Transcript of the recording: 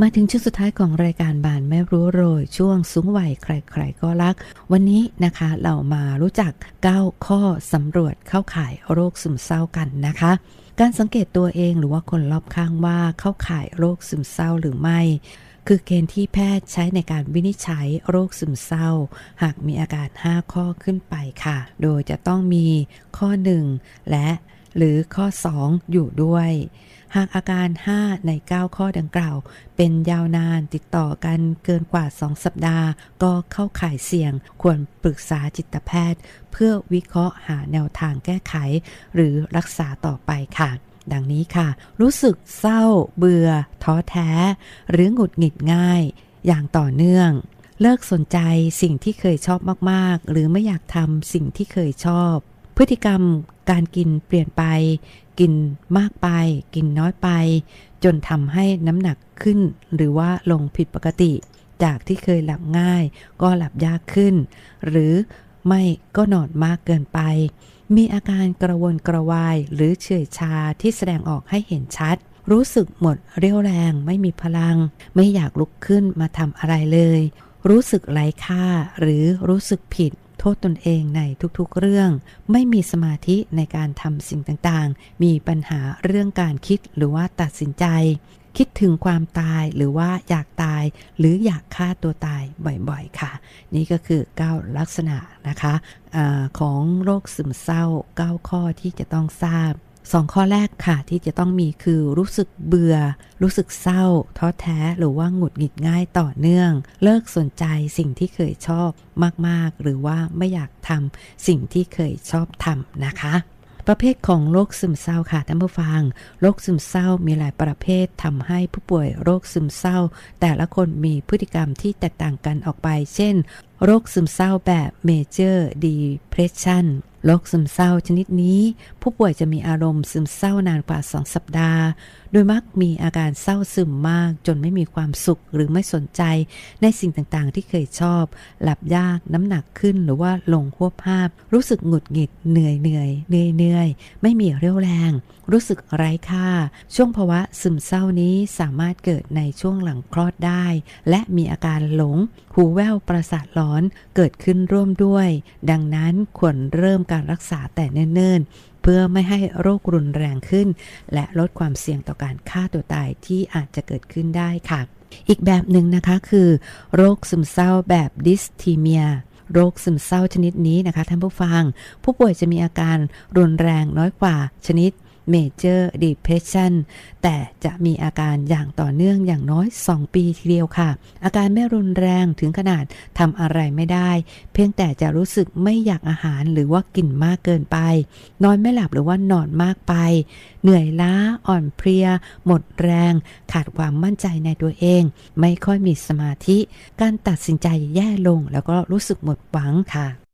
มาถึงช่วงสุดท้ายของรายการบานไม่รู้โรย ช่วงสูงวัยใครๆก็รัก วันนี้นะคะเรามารู้จัก 9 ข้อสำรวจเข้าข่ายโรคซึมเศร้ากันนะคะ การสังเกตตัวเองหรือว่าคนรอบข้างว่าเข้าข่ายโรคซึมเศร้าหรือไม่คือเกณฑ์ที่แพทย์ใช้ในการวินิจฉัยโรคซึมเศร้า หากมีอาการ 5 ข้อขึ้นไปค่ะ โดยจะต้องมีข้อ 1 และ หรือข้อ 2 อยู่ด้วย หากอาการ 5 ใน 9 ข้อดังกล่าว เป็นยาวนานติดต่อกันเกินกว่า 2 สัปดาห์ ก็เข้าข่ายเสี่ยง ควรปรึกษาจิตแพทย์ เพื่อวิเคราะห์หาแนวทางแก้ไข หรือรักษาต่อไปค่ะดังนี้ค่ะ รู้สึกเศร้า เบื่อ ท้อแท้ หรือหงุดหงิดง่าย อย่างต่อเนื่อง เลิกสนใจสิ่งที่เคยชอบมาก ๆ หรือไม่อยากทำสิ่งที่เคยชอบ พฤติกรรม การกินเปลี่ยนไป กินมากไป กินน้อยไป จนทำให้น้ำหนักขึ้น หรือว่าลงผิดปกติ จากที่เคยหลับง่าย ก็หลับยากขึ้น หรือไม่ก็นอนมากเกินไป มีอาการกระวนกระวายหรือเฉื่อยชาที่แสดงออกให้เห็นชัด รู้สึกหมดเรี่ยวแรงไม่มีพลัง ไม่อยากลุกขึ้นมาทำอะไรเลย รู้สึกไร้ค่าหรือรู้สึกผิด โทษตนเองในทุกๆเรื่อง ไม่มีสมาธิในการทำสิ่งต่างๆ มีปัญหาเรื่องการคิดหรือว่าตัดสินใจ คิดถึงความตายหรือว่าอยากตาย หรืออยากฆ่าตัวตายบ่อยๆค่ะ นี่ก็คือ 9 ลักษณะนะคะอะของโรคซึมเศร้า 9 ข้อที่จะต้องทราบ สองข้อแรกค่ะที่จะต้องมีคือรู้สึกเบื่อ รู้สึกเศร้า ท้อแท้หรือว่าหงุดหงิดง่ายต่อเนื่อง เลิกสนใจสิ่งที่เคยชอบมากๆ หรือว่าไม่อยากทำสิ่งที่เคยชอบทำนะคะประเภทของโรคซึมเศร้าค่ะท่านผู้ฟัง โรคซึมเศร้ามีหลายประเภททำให้ผู้ป่วยโรคซึมเศร้า แต่ละคนมีพฤติกรรมที่แตกต่างกันออกไป เช่น โรคซึมเศร้าแบบ Major Depression โรคซึมเศร้าชนิดนี้ ผู้ป่วยจะมีอารมณ์ซึมเศร้านานกว่า 2 สัปดาห์ โดยมักมีอาการเศร้าซึมมาก จนไม่มีความสุขหรือไม่สนใจในสิ่งต่างๆ ที่เคยชอบ หลับยากน้ำหนักขึ้นหรือว่าลงหัวภาพ รู้สึกหงุดหงิดเหนื่อยเหนื่อยเหนื่อยเหนื่อยไม่มีเรี่ยวแรง รู้สึกไร้ค่า ช่วงภาวะซึมเศร้านี้สามารถเกิดในช่วงหลังคลอดได้ และมีอาการหลง หูแว่วประสาทหลอนเกิดขึ้นร่วมด้วย ดังนั้นควรเริ่มการรักษาแต่เนิ่นๆ เพื่อไม่ให้โรครุนแรงขึ้น และลดความเสี่ยงต่อการฆ่าตัวตายที่อาจจะเกิดขึ้นได้ค่ะ อีกแบบหนึ่งนะคะคือ โรคซึมเศร้าแบบดิสทีเมียโรคซึมเศร้าชนิดนี้นะคะท่านผู้ฟัง ผู้ป่วยจะมีอาการรุนแรงน้อยกว่าชนิด Major Depression แต่จะมีอาการอย่างต่อเนื่องอย่างน้อย 2 ปีทีเดียวค่ะ อาการไม่รุนแรงถึงขนาดทำอะไรไม่ได้ เพียงแต่จะรู้สึกไม่อยากอาหารหรือว่ากินมากเกินไป นอนไม่หลับหรือว่านอนมากไป เหนื่อยล้าอ่อนเพลีย หมดแรง ขาดความมั่นใจในตัวเอง ไม่ค่อยมีสมาธิ การตัดสินใจแย่ลงแล้วก็รู้สึกหมดหวังค่ะ